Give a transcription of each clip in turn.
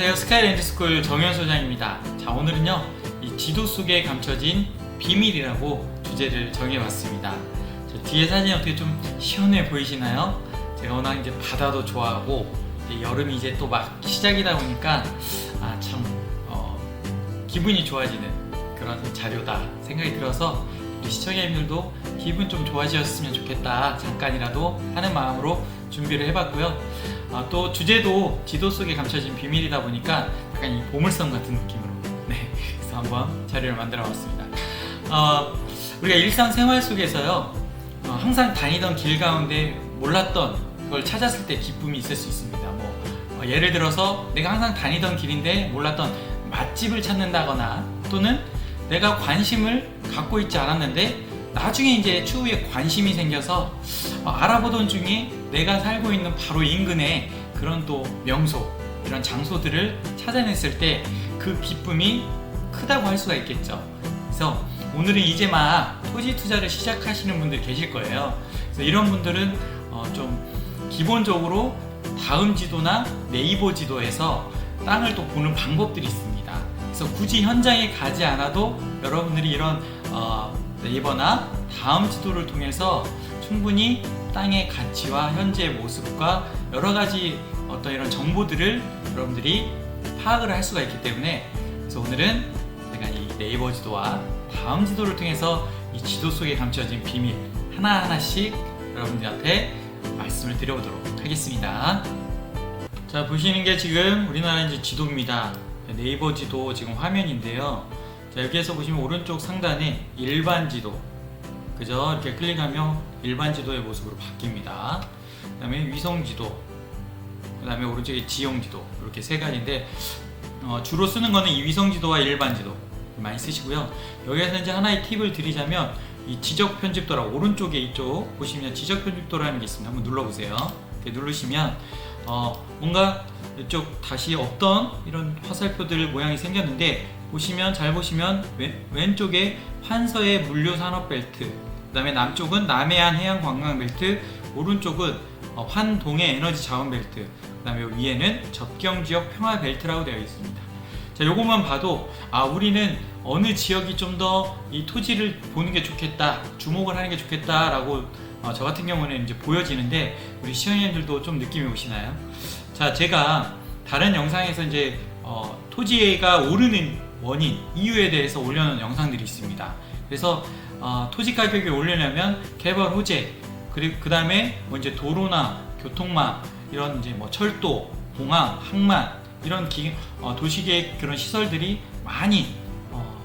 안녕하세요. 스카이랜드스쿨 정현 소장입니다. 자, 오늘은요, 이 지도 속에 감춰진 비밀이라고 주제를 정해봤습니다. 저 뒤에 사진 어떻게 좀 시원해 보이시나요? 제가 워낙 이제 바다도 좋아하고, 이제 여름이 이제 또 막 시작이다 보니까, 아, 참, 어, 기분이 좋아지는 그런 자료다 생각이 들어서, 우리 시청자님들도 기분 좀 좋아지셨으면 좋겠다. 잠깐이라도 하는 마음으로 준비를 해봤고요. 아, 또 주제도 지도 속에 감춰진 비밀이다 보니까 약간 이 보물섬 같은 느낌으로 네 그래서 한번 자료를 만들어 봤습니다. 어, 우리가 일상생활 속에서요 어, 항상 다니던 길 가운데 몰랐던 걸 찾았을 때 기쁨이 있을 수 있습니다. 뭐 어, 예를 들어서 내가 항상 다니던 길인데 몰랐던 맛집을 찾는다거나 또는 내가 관심을 갖고 있지 않았는데 나중에 이제 추후에 관심이 생겨서 어, 알아보던 중에 내가 살고 있는 바로 인근에 그런 또 명소 이런 장소들을 찾아냈을 때 그 기쁨이 크다고 할 수가 있겠죠. 그래서 오늘은 이제 막 토지 투자를 시작하시는 분들 계실 거예요. 그래서 이런 분들은 어, 좀 기본적으로 다음 지도나 네이버 지도에서 땅을 또 보는 방법들이 있습니다. 그래서 굳이 현장에 가지 않아도 여러분들이 이런 어, 네이버나 다음 지도를 통해서 충분히 땅의 가치와 현재의 모습과 여러 가지 어떤 이런 정보들을 여러분들이 파악을 할 수가 있기 때문에 그래서 오늘은 제가 이 네이버 지도와 다음 지도를 통해서 이 지도 속에 감춰진 비밀 하나하나씩 여러분들한테 말씀을 드려보도록 하겠습니다. 자 보시는 게 지금 우리나라 이제 지도입니다. 네이버 지도 지금 화면인데요. 자 여기에서 보시면 오른쪽 상단에 일반 지도 그죠 이렇게 클릭하면 일반 지도의 모습으로 바뀝니다. 그 다음에 위성 지도, 그 다음에 오른쪽에 지형 지도 이렇게 세 가지인데 어, 주로 쓰는 거는 이 위성 지도와 일반 지도 많이 쓰시고요. 여기에서 이제 하나의 팁을 드리자면 이 지적 편집도라 오른쪽에 이쪽 보시면 지적 편집도라는 게 있습니다. 한번 눌러보세요. 이렇게 누르시면 어, 뭔가 이쪽 다시 없던 이런 화살표들 모양이 생겼는데 보시면 잘 보시면 왼, 왼쪽에 환서의 물류 산업 벨트 그다음에 남쪽은 남해안 해양 관광 벨트 오른쪽은 어, 환동해 에너지 자원 벨트 그다음에 위에는 접경 지역 평화 벨트라고 되어 있습니다. 자, 요것만 봐도 아 우리는 어느 지역이 좀 더 이 토지를 보는 게 좋겠다, 주목을 하는 게 좋겠다라고 어, 저 같은 경우는 이제 보여지는데 우리 시청자님들도 좀 느낌이 오시나요? 자, 제가 다른 영상에서 이제 어, 토지가 오르는 원인, 이유에 대해서 올려놓은 영상들이 있습니다. 그래서 어, 토지 가격이 오르려면 개발 호재, 그리고 그 다음에 뭐 이제 도로나 교통망 이런 이제 뭐 철도, 공항, 항만 이런 기, 어, 도시계획 그런 시설들이 많이 어,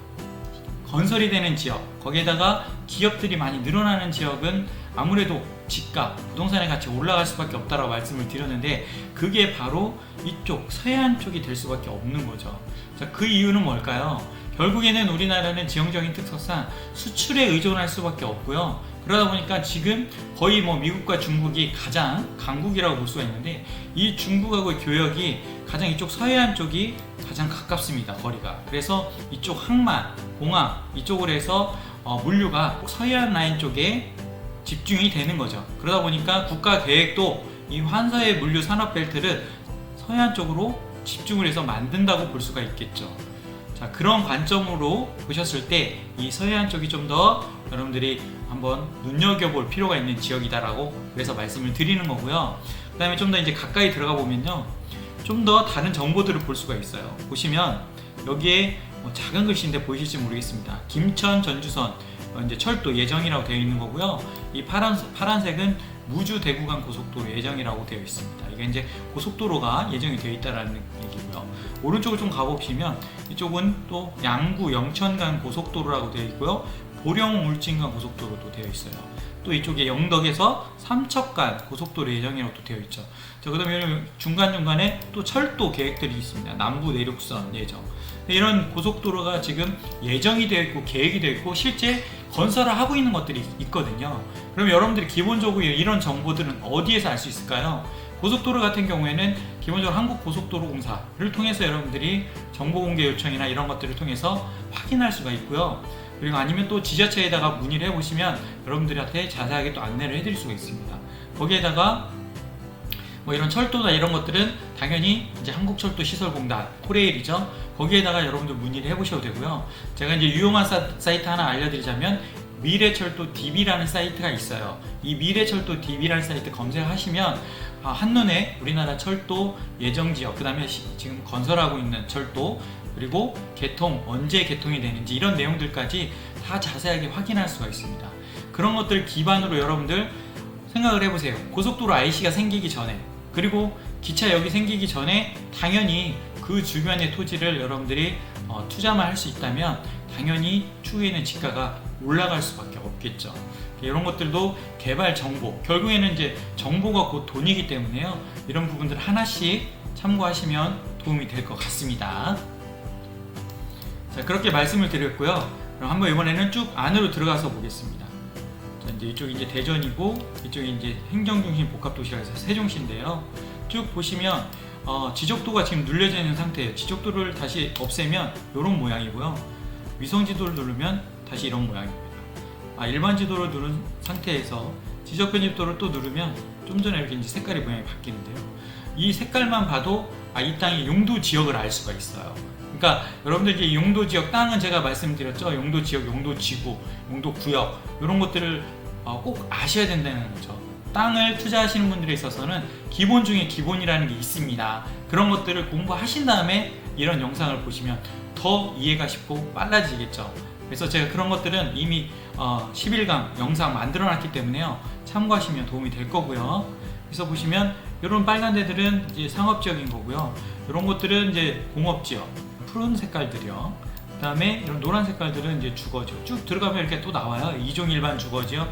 건설이 되는 지역 거기에다가 기업들이 많이 늘어나는 지역은 아무래도 집값, 부동산의 가치 올라갈 수밖에 없다라고 말씀을 드렸는데 그게 바로 이쪽 서해안 쪽이 될 수밖에 없는 거죠. 자, 그 이유는 뭘까요? 결국에는 우리나라는 지형적인 특성상 수출에 의존할 수밖에 없고요. 그러다 보니까 지금 거의 뭐 미국과 중국이 가장 강국이라고 볼 수가 있는데 이 중국하고의 교역이 가장 이쪽 서해안 쪽이 가장 가깝습니다 거리가. 그래서 이쪽 항만 공항 이쪽으로 해서 어, 물류가 서해안 라인 쪽에 집중이 되는 거죠. 그러다 보니까 국가 계획도 이 환서의 물류 산업 벨트를 서해안 쪽으로 집중을 해서 만든다고 볼 수가 있겠죠 자 그런 관점으로 보셨을 때 이 서해안 쪽이 좀 더 여러분들이 한번 눈여겨볼 필요가 있는 지역이다라고 그래서 말씀을 드리는 거고요. 그 다음에 좀 더 이제 가까이 들어가 보면요. 좀 더 다른 정보들을 볼 수가 있어요. 보시면 여기에 뭐 작은 글씨인데 보이실지 모르겠습니다. 김천 전주선 어, 이제 철도 예정이라고 되어 있는 거고요. 이 파란 파란색은 무주 대구간 고속도로 예정이라고 되어 있습니다. 이게 이제 고속도로가 예정이 되어 있다라는 얘기고요. 오른쪽을 좀 가보시면 이쪽은 또 양구 영천간 고속도로라고 되어 있고요. 보령 울진간 고속도로도 되어 있어요. 또 이쪽에 영덕에서 삼척간 고속도로 예정이라고 또 되어 있죠. 자, 그 다음에 중간 중간에 또 철도 계획들이 있습니다. 남부 내륙선 예정. 이런 고속도로가 지금 예정이 되어 있고 계획이 되어 있고 실제 건설을 하고 있는 것들이 있거든요. 그럼 여러분들이 기본적으로 이런 정보들은 어디에서 알 수 있을까요? 고속도로 같은 경우에는 기본적으로 한국고속도로공사를 통해서 여러분들이 정보 공개 요청이나 이런 것들을 통해서 확인할 수가 있고요. 그리고 아니면 또 지자체에다가 문의를 해보시면 여러분들한테 자세하게 또 안내를 해드릴 수가 있습니다. 거기에다가 뭐 이런 철도나 이런 것들은 당연히 이제 한국철도시설공단 코레일이죠. 거기에다가 여러분들 문의를 해보셔도 되고요. 제가 이제 유용한 사, 사이트 하나 알려드리자면 미래철도 DB라는 사이트가 있어요. 이 미래철도 DB라는 사이트 검색하시면 아, 한눈에 우리나라 철도 예정 지역, 그 다음에 지금 건설하고 있는 철도, 그리고 개통, 언제 개통이 되는지 이런 내용들까지 다 자세하게 확인할 수가 있습니다. 그런 것들 기반으로 여러분들 생각을 해보세요. 고속도로 IC가 생기기 전에, 그리고 기차역이 생기기 전에 당연히 그 주변의 토지를 여러분들이 어, 투자만 할 수 있다면 당연히 추후에는 지가가 올라갈 수밖에 없겠죠. 이런 것들도 개발 정보, 결국에는 이제 정보가 곧 돈이기 때문에요. 이런 부분들 하나씩 참고하시면 도움이 될 것 같습니다. 자, 그렇게 말씀을 드렸고요. 그럼 한번 이번에는 쭉 안으로 들어가서 보겠습니다. 자, 이제 이쪽이 이제 대전이고 이쪽이 이제 행정중심 복합도시라 해서 세종시인데요. 쭉 보시면 어, 지적도가 지금 눌려져 있는 상태예요. 지적도를 다시 없애면 이런 모양이고요. 위성 지도를 누르면 다시 이런 모양입니다. 아, 일반 지도를 누른 상태에서 지적 편집도를 또 누르면 좀 전에 이렇게 이제 색깔이 모양이 바뀌는데요. 이 색깔만 봐도 아, 이 땅의 용도 지역을 알 수가 있어요. 그러니까 여러분들 이제 용도 지역 땅은 제가 말씀드렸죠. 용도 지역, 용도 지구, 용도 구역 이런 것들을 어, 꼭 아셔야 된다는 거죠. 땅을 투자하시는 분들에 있어서는 기본 중에 기본이라는 게 있습니다. 그런 것들을 공부하신 다음에 이런 영상을 보시면 더 이해가 쉽고 빨라지겠죠. 그래서 제가 그런 것들은 이미 어, 11강 영상 만들어 놨기 때문에요. 참고하시면 도움이 될 거고요. 그래서 보시면 이런 빨간 데들은 이제 상업지역인 거고요. 이런 것들은 이제 공업지역, 푸른 색깔들이요. 그 다음에 이런 노란 색깔들은 이제 주거지역. 쭉 들어가면 이렇게 또 나와요. 이종 일반 주거지역.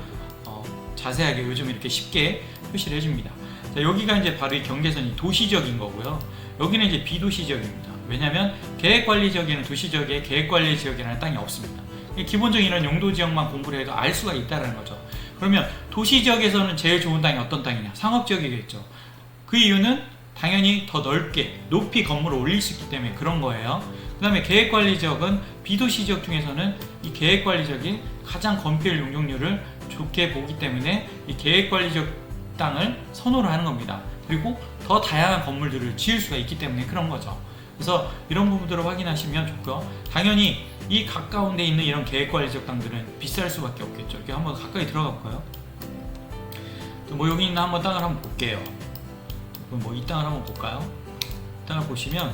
어, 자세하게 요즘 이렇게 쉽게 표시를 해줍니다. 자, 여기가 이제 바로 이 경계선이 도시지역인 거고요. 여기는 이제 비도시지역입니다. 왜냐하면 계획관리 지역에는 도시지역에 계획관리 지역이라는 땅이 없습니다. 기본적인 이런 용도 지역만 공부를 해도 알 수가 있다는 거죠. 그러면 도시 지역에서는 제일 좋은 땅이 어떤 땅이냐? 상업 지역이겠죠. 그 이유는 당연히 더 넓게 높이 건물을 올릴 수 있기 때문에 그런 거예요. 그 다음에 계획관리 지역은 비도시 지역 중에서는 이 계획관리 지역이 가장 건폐율 용적률을 좋게 보기 때문에 이 계획관리 지역 땅을 선호를 하는 겁니다. 그리고 더 다양한 건물들을 지을 수가 있기 때문에 그런 거죠. 그래서 이런 부분들을 확인하시면 좋고요. 당연히 이 가까운 데 있는 이런 계획관리적 땅들은 비쌀 수밖에 없겠죠. 이렇게 한번 가까이 들어가 볼까요? 뭐 여기 있는 한번 땅을 한번 볼게요. 뭐 이 땅을 한번 볼까요? 이 땅을 보시면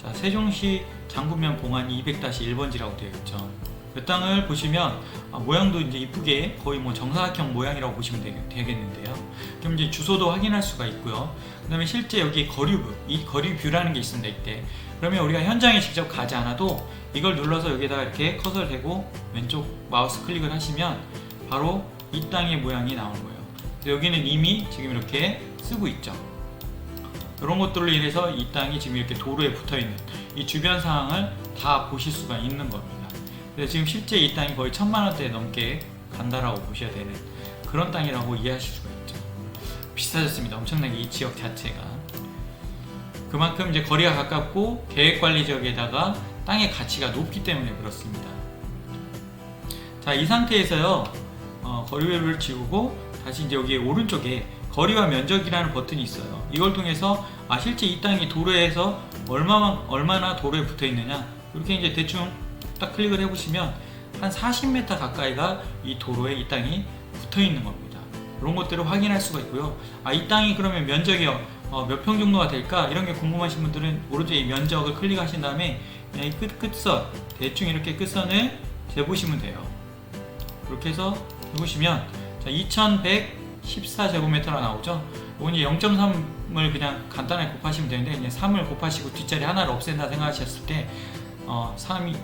자 세종시 장군면 봉안이 200-1번지라고 되어 있죠. 이 땅을 보시면 아, 모양도 이제 이쁘게 거의 뭐 정사각형 모양이라고 보시면 되겠는데요 그럼 이제 주소도 확인할 수가 있고요. 그 다음에 실제 여기 거리뷰, 이 거리뷰라는 게 있습니다. 이때 그러면 우리가 현장에 직접 가지 않아도 이걸 눌러서 여기다가 이렇게 커서를 대고 왼쪽 마우스 클릭을 하시면 바로 이 땅의 모양이 나오는 거예요. 여기는 이미 지금 이렇게 쓰고 있죠. 이런 것들로 인해서 이 땅이 지금 이렇게 도로에 붙어 있는 이 주변 상황을 다 보실 수가 있는 겁니다. 그래서 지금 실제 이 땅이 거의 천만 원대 넘게 간다라고 보셔야 되는 그런 땅이라고 이해하실 수가 있죠. 비싸졌습니다. 엄청나게 이 지역 자체가. 그만큼 이제 거리가 가깝고 계획 관리 지역에다가 땅의 가치가 높기 때문에 그렇습니다. 자, 이 상태에서요, 어, 거리를 지우고 다시 이제 여기 오른쪽에 거리와 면적이라는 버튼이 있어요. 이걸 통해서 아 실제 이 땅이 도로에서 얼마만 얼마나 도로에 붙어 있느냐 이렇게 이제 대충 딱 클릭을 해보시면 한 40m 가까이가 이 도로에 이 땅이 붙어 있는 겁니다. 이런 것들을 확인할 수가 있고요. 아 이 땅이 그러면 면적이 어, 몇평 정도가 될까 이런 게 궁금하신 분들은 오른쪽에 이 면적을 클릭하신 다음에 이 끝, 끝선 대충 이렇게 끝선을 재보시면 돼요. 이렇게 해서 해보시면 자, 2114제곱미터가 나오죠. 이제 0.3을 그냥 간단하게 곱하시면 되는데 그냥 3을 곱하시고 뒷자리 하나를 없앤다 생각하셨을 때 어, 3이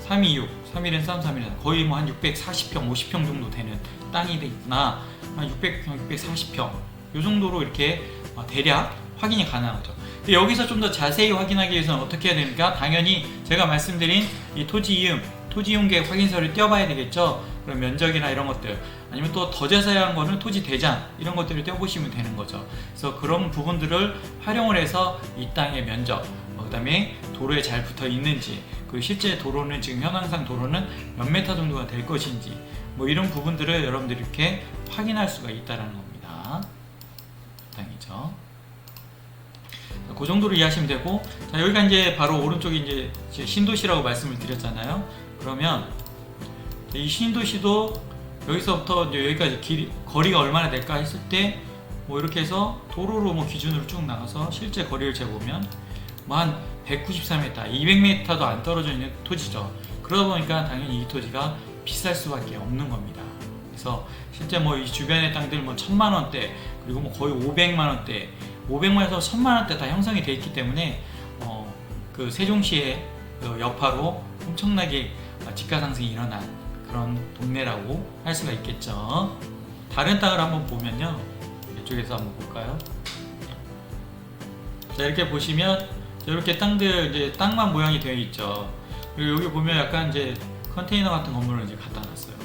326, 3일은 3, 3일은 거의 뭐 한 640평, 50평 정도 되는 땅이 있구나. 한 600평, 640평. 요 정도로 이렇게 어, 대략 확인이. 근데 여기서 좀 더 자세히 확인하기 위해서는 어떻게 해야 됩니까? 당연히 제가 말씀드린 이 토지 이음, 토지 이용 계획 확인서를 떼어봐야 되겠죠. 그럼 면적이나 이런 것들 아니면 또 더 자세한 거는 토지 대장 이런 것들을 떼어보시면 되는 거죠. 그래서 그런 부분들을 활용을 해서 이 땅의 면적, 어, 그다음에 도로에 잘 붙어 있는지, 그 실제 도로는 지금 현황상 도로는 몇 메타 정도가 될 것인지, 뭐 이런 부분들을 여러분들이 이렇게 확인할 수가 있다는 겁니다. 모양이죠. 그 정도로 이해하시면 되고 자 여기가 이제 바로 오른쪽이 이제 신도시라고 말씀을 드렸잖아요. 그러면 이 신도시도 여기서부터 여기까지 길, 거리가 얼마나 될까 했을 때 뭐 이렇게 해서 도로로 뭐 기준으로 쭉 나가서 실제 거리를 재보면 뭐 한 193m, 200m도 안 떨어져 있는 토지죠. 그러다 보니까 당연히 이 토지가 비쌀 수밖에 없는 겁니다. 그래서 실제 뭐 이 주변의 땅들 뭐 천만 원대 그리고 뭐 거의 500만 원대, 500만에서 1000만 원대 다 형성이 돼 있기 때문에 어, 그 세종시의 그 여파로 엄청나게 집가 상승이 일어난 그런 동네라고 할 수가 있겠죠. 다른 땅을 한번 보면요. 이쪽에서 한번 볼까요? 자 이렇게 보시면 이렇게 땅들 이제 땅만 모양이 되어 있죠. 그리고 여기 보면 약간 이제 컨테이너 같은 건물을 이제 갖다 놨어요.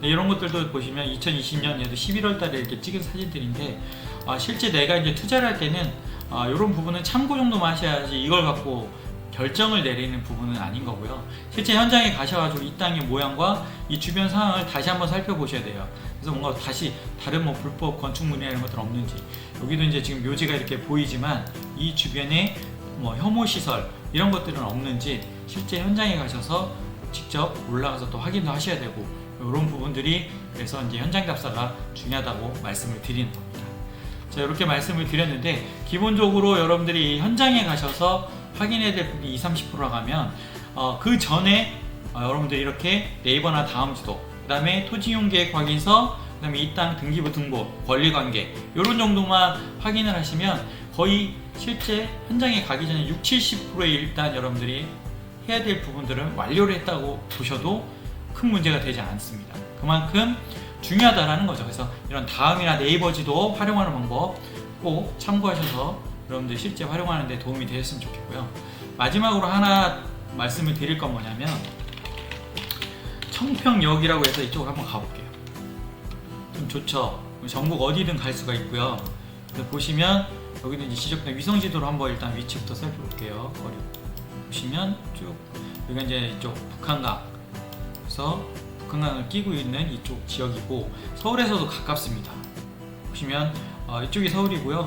근데 이런 것들도 보시면 2020년 얘도 11월 달에 이렇게 찍은 사진들인데 아, 실제 내가 이제 투자를 할 때는 아, 이런 부분은 참고 정도만 하셔야지 이걸 갖고 결정을 내리는 부분은 아닌 거고요. 실제 현장에 가셔가지고 이 땅의 모양과 이 주변 상황을 다시 한번 살펴보셔야 돼요. 그래서 뭔가 다시 다른 뭐 불법 건축물이나 이런 것들 없는지 여기도 이제 지금 묘지가 이렇게 보이지만 이 주변에 뭐 혐오 시설 이런 것들은 없는지 실제 현장에 가셔서 직접 올라가서 또 확인도 하셔야 되고 이런 부분들이 그래서 이제 현장 답사가 중요하다고 말씀을 드리는 겁니다. 자 이렇게 말씀을 드렸는데 기본적으로 여러분들이 현장에 가셔서 확인해야 될 부분이 20, 30%라 가면 어, 그 전에 어, 여러분들이 이렇게 네이버나 다음지도 그 다음에 토지이용계획 확인서 그 다음에 이 땅 등기부 등본 권리관계 이런 정도만 확인을 하시면 거의 실제 현장에 가기 전에 6, 70%의 일단 여러분들이 해야 될 부분들은 완료를 했다고 보셔도 큰 문제가 되지 않습니다. 그만큼 중요하다라는 거죠. 그래서 이런 다음이나 네이버지도 활용하는 방법 꼭 참고하셔서 여러분들 실제 활용하는 데 도움이 되셨으면 좋겠고요. 마지막으로 하나 말씀을 드릴 건 뭐냐면 청평역이라고 해서 이쪽으로 한번 가볼게요. 좀 좋죠. 전국 어디든 갈 수가 있고요. 보시면 여기는 이제 지적된 위성지도로 한번 일단 위치부터 살펴볼게요. 거리 보시면 쭉 여기가 이제 이쪽 북한강 그래서 북한강을 끼고 있는 이쪽 지역이고 서울에서도 가깝습니다. 보시면 어, 이쪽이 서울이고요.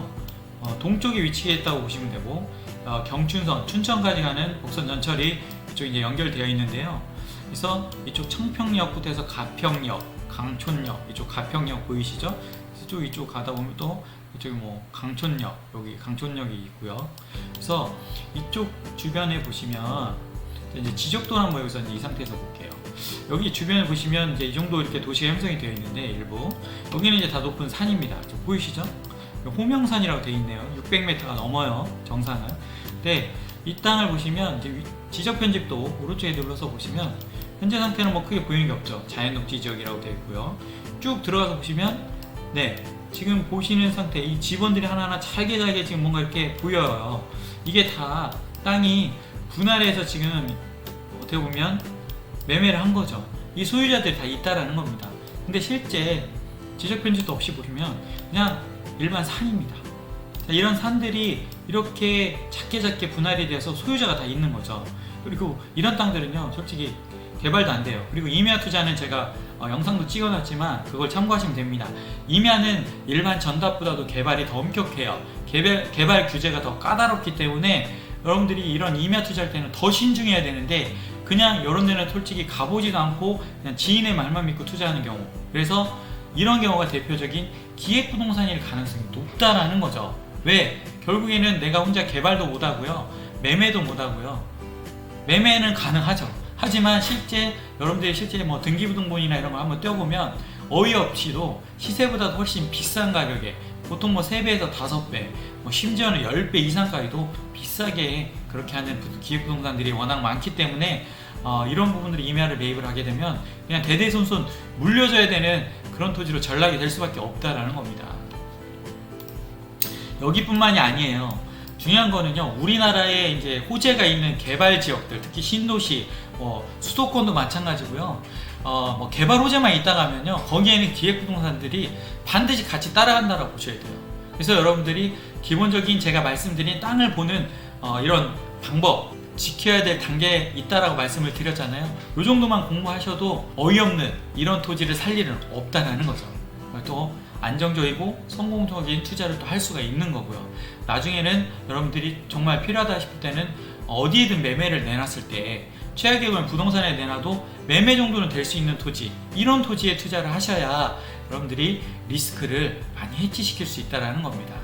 어, 동쪽에 위치해 있다고 보시면 되고 어, 경춘선, 춘천까지 가는 복선 전철이 이쪽 이제 연결되어 있는데요. 그래서 이쪽 청평역부터 해서 가평역, 강촌역, 이쪽 가평역 보이시죠? 쭉 이쪽 가다 보면 또 이쪽이 뭐 강촌역, 여기 강촌역이 있고요. 그래서 이쪽 주변에 보시면 이제 지적도 한번 여기서 이 상태에서 볼게요. 여기 주변에 보시면 이제 이 정도 이렇게 도시가 형성이 되어 있는데 일부 여기는 이제 다 높은 산입니다. 저 보이시죠? 호명산이라고 되어 있네요. 600m가 넘어요 정상은. 근데 이 땅을 보시면 이제 위- 지적 편집도 오른쪽에 눌러서 보시면 현재 상태는 뭐 크게 보이는 게 없죠. 자연 녹지 지역이라고 되어 있고요. 쭉 들어가서 보시면 네 지금 보시는 상태 이 지번들이 하나하나 잘게 잘게 지금 뭔가 이렇게 보여요. 이게 다 땅이 분할해서 지금 어떻게 보면 매매를 한 거죠. 이 소유자들이 다 있다라는 겁니다. 근데 실제 지적 편집도 없이 보시면 그냥 일반 산입니다. 자, 이런 산들이 이렇게 작게 작게 분할이 돼서 소유자가 다 있는 거죠. 그리고 이런 땅들은요, 솔직히 개발도 안 돼요. 그리고 임야 투자는 제가 어, 영상도 찍어놨지만 그걸 참고하시면 됩니다. 임야는 일반 전답보다도 개발이 더 엄격해요. 개발, 개발 규제가 더 까다롭기 때문에 여러분들이 이런 임야 투자할 때는 더 신중해야 되는데 그냥 이런 데는 솔직히 가보지도 않고 그냥 지인의 말만 믿고 투자하는 경우 그래서 이런 경우가 대표적인 기획부동산일 가능성이 높다라는 거죠. 왜? 결국에는 내가 혼자 개발도 못하고요. 매매도 못하고요. 매매는 가능하죠. 하지만 실제 여러분들이 실제 뭐 등기부등본이나 이런 거 한번 떼어보면 어이없이도 시세보다 훨씬 비싼 가격에 보통 뭐 3배에서 5배, 뭐 심지어는 10배 이상까지도 비싸게 그렇게 하는 부- 기획부동산들이 워낙 많기 때문에 어, 이런 부분들이 임야를 매입을 하게 되면 그냥 대대손손 물려줘야 되는 그런 토지로 전락이 될 수밖에 없다라는 겁니다. 여기뿐만이 아니에요. 중요한 거는요, 우리나라에 이제 호재가 있는 개발 지역들, 특히 신도시, 뭐 수도권도 마찬가지고요. 어, 뭐 개발 호재만 있다 가면요, 거기에는 기획 부동산들이 반드시 같이 따라간다고 보셔야 돼요. 그래서 여러분들이 기본적인 제가 말씀드린 땅을 보는 어, 이런 방법, 지켜야 될 단계에 있다라고 말씀을 드렸잖아요. 이 정도만 공부하셔도 어이없는 이런 토지를 살 일은 없다라는 거죠. 또 안정적이고 성공적인 투자를 또 할 수가 있는 거고요. 나중에는 여러분들이 정말 필요하다 싶을 때는 어디에든 매매를 내놨을 때 최악의 경우는 부동산에 내놔도 매매 정도는 될 수 있는 토지 이런 토지에 투자를 하셔야 여러분들이 리스크를 많이 해치시킬 수 있다는 겁니다.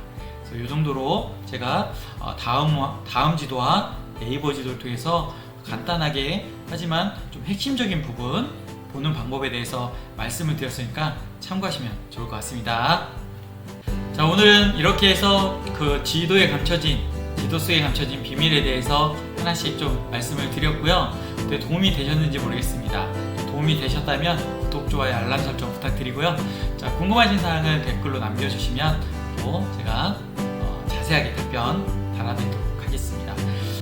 이 정도로 제가 어, 다음 다음 지도와 네이버 지도를 통해서 간단하게 하지만 좀 핵심적인 부분 보는 방법에 대해서 말씀을 드렸으니까 참고하시면 좋을 것 같습니다. 자 오늘은 이렇게 해서 그 지도에 감춰진 지도 속에 감춰진 비밀에 대해서 하나씩 좀 말씀을 드렸고요. 도움이 되셨는지 모르겠습니다. 도움이 되셨다면 구독, 좋아요, 알람 설정 부탁드리고요. 자 궁금하신 사항은 댓글로 남겨주시면 또 제가 어, 자세하게 답변 달아내도록 하겠습니다.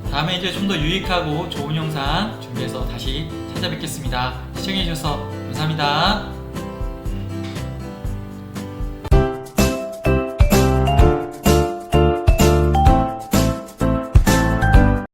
다음에 이제 좀 더 유익하고 좋은 영상 준비해서 다시 찾아뵙겠습니다. 시청해주셔서 감사합니다.